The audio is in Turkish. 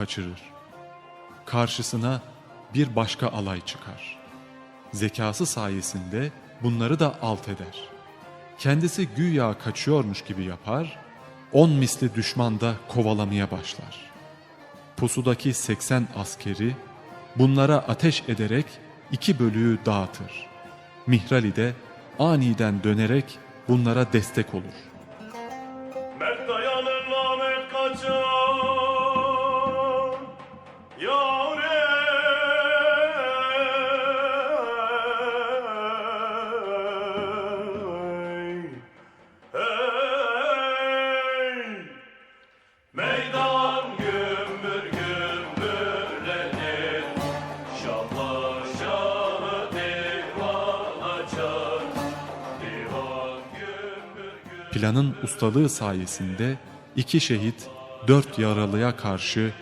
kaçırır. Karşısına bir başka alay çıkar. Zekası sayesinde bunları da alt eder. Kendisi güya kaçıyormuş gibi yapar, on misli düşman da kovalamaya başlar. Pusudaki 80 askeri bunlara ateş ederek iki bölüğü dağıtır. Mihrali de aniden dönerek bunlara destek olur. Mert dayanır namet kaçar Planın ustalığı sayesinde iki şehit dört yaralıya karşı